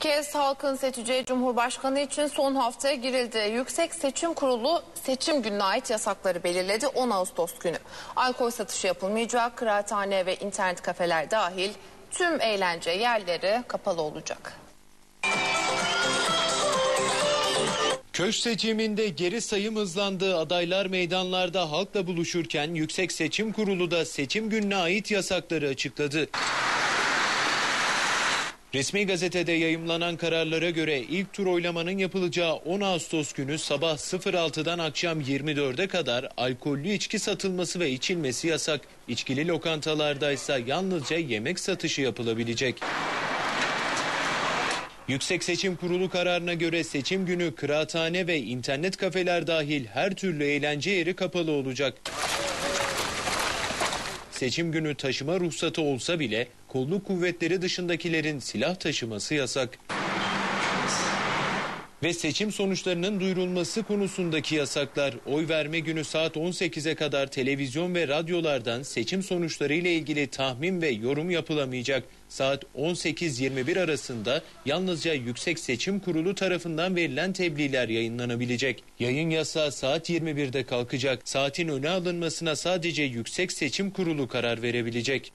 kez halkın seçeceği Cumhurbaşkanı için son haftaya girildi. Yüksek Seçim Kurulu seçim gününe ait yasakları belirledi 10 Ağustos günü. Alkol satışı yapılmayacak, kıraathane ve internet kafeler dahil tüm eğlence yerleri kapalı olacak. Köşk seçiminde geri sayım hızlandı. Adaylar meydanlarda halkla buluşurken Yüksek Seçim Kurulu da seçim gününe ait yasakları açıkladı. Resmi gazetede yayımlanan kararlara göre ilk tur oylamanın yapılacağı 10 Ağustos günü sabah 06'dan akşam 24'e kadar alkollü içki satılması ve içilmesi yasak. İçkili lokantalarda ise yalnızca yemek satışı yapılabilecek. Yüksek Seçim Kurulu kararına göre seçim günü kıraathane ve internet kafeler dahil her türlü eğlence yeri kapalı olacak. Seçim günü taşıma ruhsatı olsa bile kolluk kuvvetleri dışındakilerin silah taşıması yasak. Ve seçim sonuçlarının duyurulması konusundaki yasaklar oy verme günü saat 18'e kadar televizyon ve radyolardan seçim sonuçları ile ilgili tahmin ve yorum yapılamayacak. Saat 18-21 arasında yalnızca Yüksek Seçim Kurulu tarafından verilen tebliğler yayınlanabilecek. Yayın yasağı saat 21'de kalkacak. Saatin öne alınmasına sadece Yüksek Seçim Kurulu karar verebilecek.